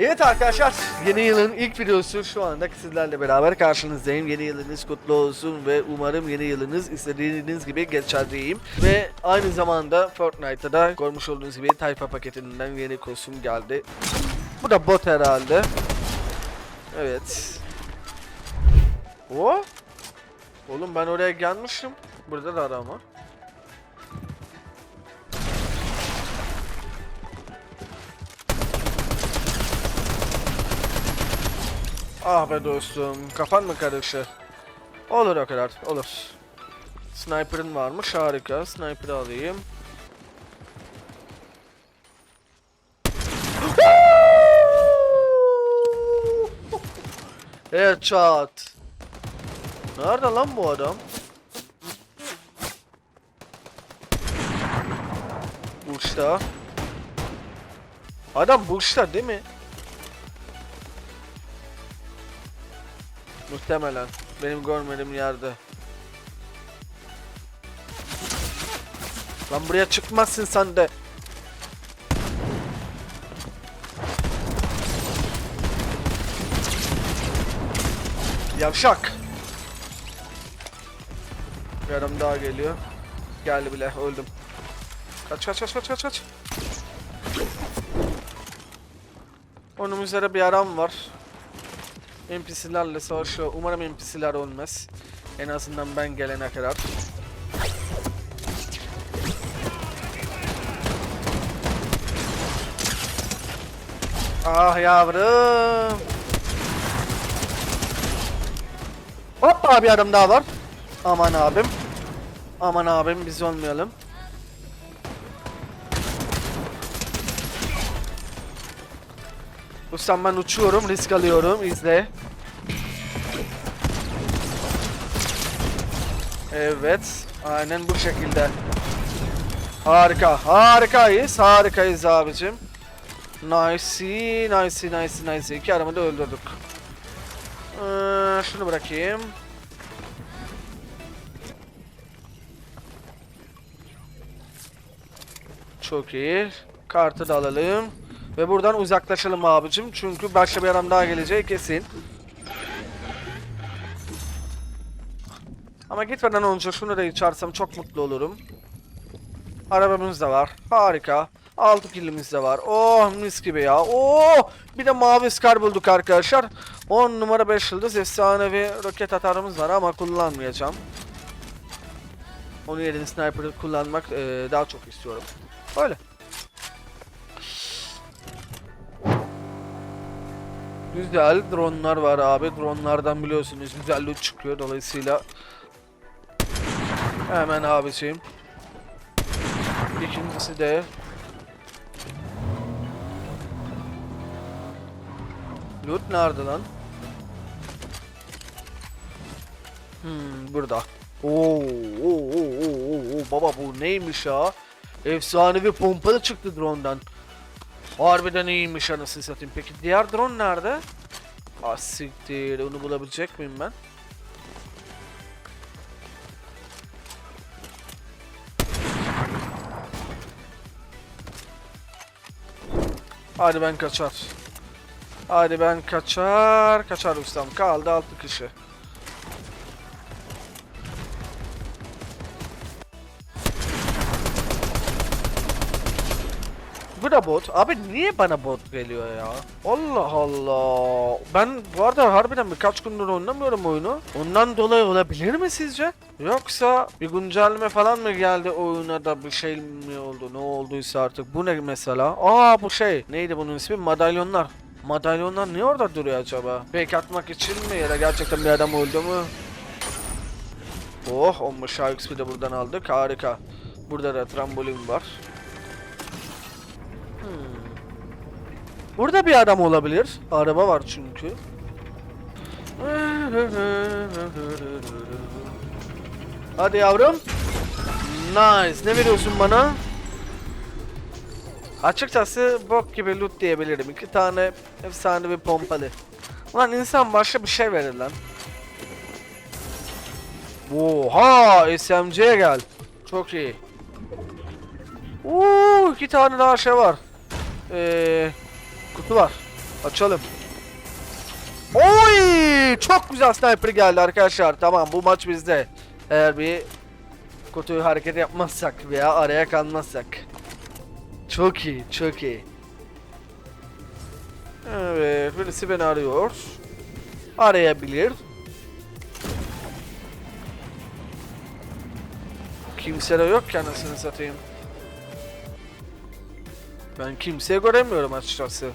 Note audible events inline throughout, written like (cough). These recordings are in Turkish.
Evet arkadaşlar yeni yılın ilk videosu şu anda sizlerle beraber karşınızdayım. Yeni yılınız kutlu olsun ve umarım yeni yılınız istediğiniz gibi geçer diyeyim. Ve aynı zamanda Fortnite'da da görmüş olduğunuz gibi tayfa paketinden yeni kostüm geldi. Bu da bot herhalde. Evet. O? Oğlum ben oraya gelmişim. Burada da arama. Ah be dostum, kafan mı karışır? Olur o kadar, olur. Sniper'ın varmış, harika. Sniper'ı alayım. Headshot. Nerede lan bu adam? Burçta. Adam burçta değil mi? Muhtemelen. Benim görmediğim yerde. Lan buraya çıkmazsın sen de. Yavşak. Adam daha geliyor. Geldi bile öldüm. Kaç kaç kaç kaç kaç kaç. Onun üzere bir aram var. NPC'lerle savaşıyor. Umarım NPC'ler ölmez. En azından ben gelene kadar. Ah yavrum. Hoppa bir adım daha var. Aman abim. Aman abim biz olmayalım. Ustam ben uçuyorum, risk alıyorum. izle. Evet, aynen bu şekilde. Harika, harikayız, harikayız abicim. Nice, nice, nice, nice. İki adamı da öldürdük. Ee, şunu bırakayım. Çok iyi. Kartı da alalım. Ve buradan uzaklaşalım abicim. Çünkü başka bir adam daha gelecek kesin. Ama gitmeden önce şunu da içersem çok mutlu olurum. Arabamız da var. Harika. 6 kilimiz de var. Oh mis gibi ya. Oh bir de mavi skar bulduk arkadaşlar. 10 numara 5 yıldız efsanevi roket atarımız var ama kullanmayacağım. Onun yerine sniper'ı kullanmak eee, daha çok istiyorum. Öyle. Güzel dronlar var abi. Dronlardan biliyorsunuz güzel loot çıkıyor dolayısıyla. Hemen abiciğim. İkincisi de Loot nerede lan? Hmm, burada. Oo, oo, oo, oo, baba bu neymiş ya? Efsanevi pompalı çıktı drone'dan. Harbiden iyiymiş anasını satayım. Peki diğer drone nerede? Ah. Onu bulabilecek miyim ben? Hadi ben kaçar. Hadi ben kaçar. Kaçar ustam. Kaldı 6 kişi. Bu da bot. Abi niye bana bot geliyor ya? Allah Allah. Ben bu arada harbiden birkaç gündür oynamıyorum oyunu. Ondan dolayı olabilir mi sizce? Yoksa bir güncelleme falan mı geldi oyuna da bir şey mi oldu? Ne olduysa artık. Bu ne mesela? Aa bu şey. Neydi bunun ismi? Madalyonlar. Madalyonlar niye orada duruyor acaba? Fake atmak için mi ya da gerçekten bir adam öldü mü? Oh 15 XP de buradan aldık. Harika. Burada da trambolin var. Burada bir adam olabilir. Araba var çünkü. Hadi yavrum. Nice. Ne veriyorsun bana? Açıkçası bok gibi loot diyebilirim. İki tane efsane bir pompalı. Ulan insan başka bir şey verir lan. Oha SMC'ye gel. Çok iyi. Oo iki tane daha şey var. Ee, kutu var. Açalım. Oy! Çok güzel sniper geldi arkadaşlar. Tamam bu maç bizde. Eğer bir kötü hareket yapmazsak veya araya kalmazsak. Çok iyi, çok iyi. Evet, birisi beni arıyor. Arayabilir. Kimse de yok ki anasını satayım. Ben kimseyi göremiyorum açıkçası.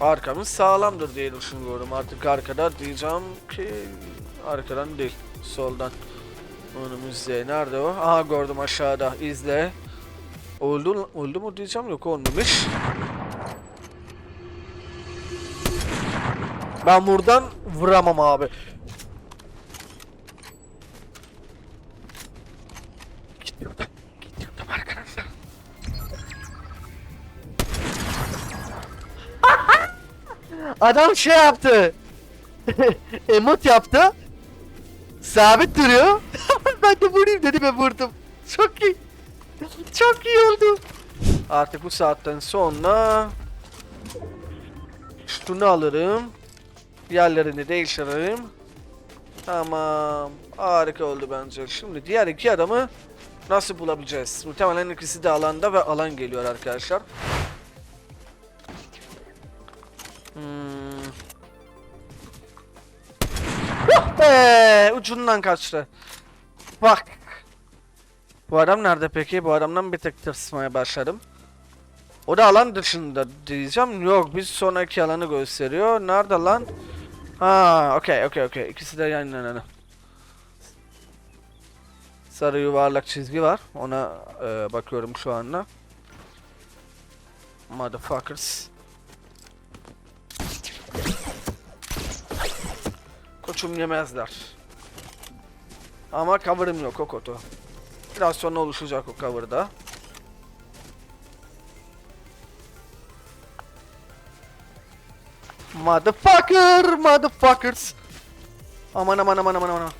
Arkamız sağlamdır diye düşünüyorum. Artık arkada diyeceğim ki arkadan değil, soldan. Önümüzde. Nerede o? Aha gördüm aşağıda. İzle. Oldu, oldu mu diyeceğim yok olmamış. Ben buradan vuramam abi. Gidiyordum. Adam şey yaptı. (laughs) Emot yaptı. Sabit duruyor. (laughs) ben de vurayım dedim ve vurdum. Çok iyi. Çok iyi oldu. Artık bu saatten sonra şunu alırım. Yerlerini değiştiririm. Tamam. Harika oldu bence. Şimdi diğer iki adamı nasıl bulabileceğiz? Muhtemelen ikisi de alanda ve alan geliyor arkadaşlar. Be! Ucundan kaçtı. Bak. Bu adam nerede peki? Bu adamdan bir tek tırsmaya başladım. O da alan dışında diyeceğim. Yok biz sonraki alanı gösteriyor. Nerede lan? Ha, okey okey okey. İkisi de yan yana. Sarı yuvarlak çizgi var. Ona e, bakıyorum şu anda. Motherfuckers. Koçum yemezler. Ama cover'ım yok o kotu. Biraz sonra oluşacak o cover'da. Motherfucker, motherfuckers. Aman aman aman aman aman.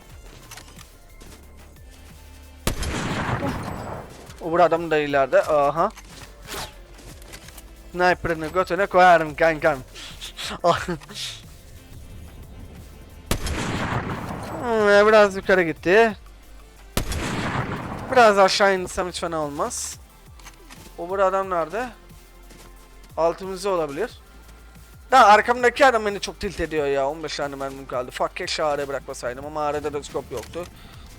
O bu adam da ileride. Aha. Sniper'ını götüne koyarım kankam. (laughs) Hmm, Biraz yukarı gitti. Biraz aşağı insem hiç fena olmaz. O bu adam nerede? Altımızda olabilir. Da arkamdaki adam beni çok tilt ediyor ya. 15 tane mermim kaldı. Fuck keşke araya bırakmasaydım ama arada da scope yoktu.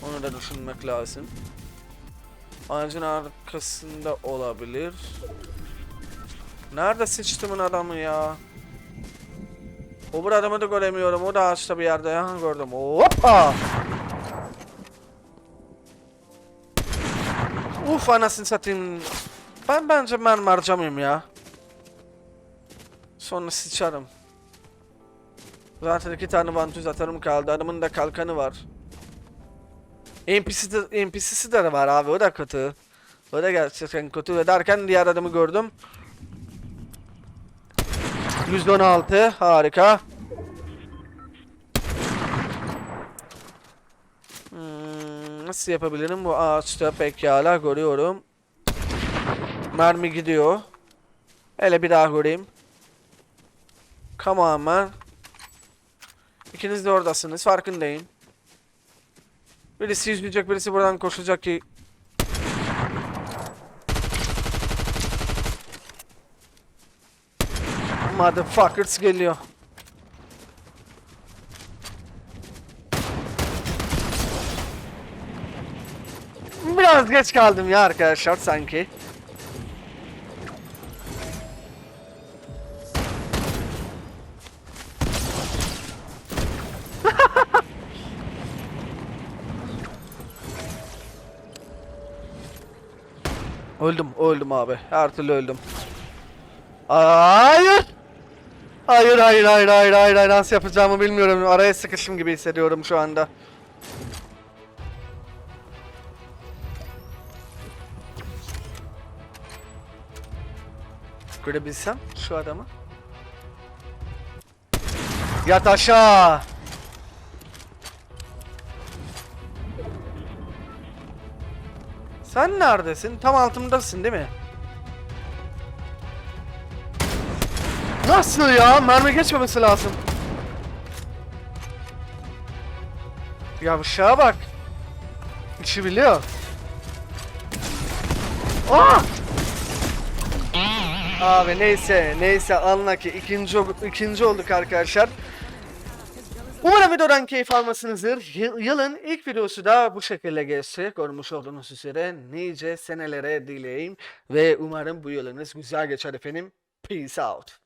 Onu da düşünmek lazım. Ağacın arkasında olabilir. Nerede sıçtımın adamı ya? O bu adamı da göremiyorum. O da ağaçta bir yerde. Ya gördüm. Hoppa! Uf anasını satayım. Ben bence mermi harcamayayım ya. Sonra sıçarım. Zaten iki tane vantuz atarım kaldı. Adamın da kalkanı var. NPC'si de, NPC'si de var abi. O da kötü. O da gerçekten kötü. Ve derken diğer adamı gördüm. 116 harika. Hmm, nasıl yapabilirim bu ağaçta pekala görüyorum. Mermi gidiyor. Hele bir daha göreyim. Come on man. İkiniz de oradasınız farkındayım. Birisi yüzmeyecek birisi buradan koşacak ki. Motherfuckers geliyor. Biraz geç kaldım ya arkadaşlar sanki. (laughs) Öldüm, öldüm abi. Her türlü öldüm. Hayır. Hayır, hayır, hayır, hayır, hayır, hayır. Nasıl yapacağımı bilmiyorum. Araya sıkışım gibi hissediyorum şu anda. Görebilsem şu adamı. Yat aşağı. Sen neredesin? Tam altımdasın değil mi? Nasıl ya? Mermi geçmemesi lazım. Yavşağa bak. İşi biliyor. Aa! Abi neyse neyse anla ki ikinci, ikinci olduk arkadaşlar. Umarım videodan keyif almışsınızdır. Yıl- Yılın ilk videosu da bu şekilde geçti. Görmüş olduğunuz üzere nice senelere dileyim. Ve umarım bu yılınız güzel geçer efendim. Peace out.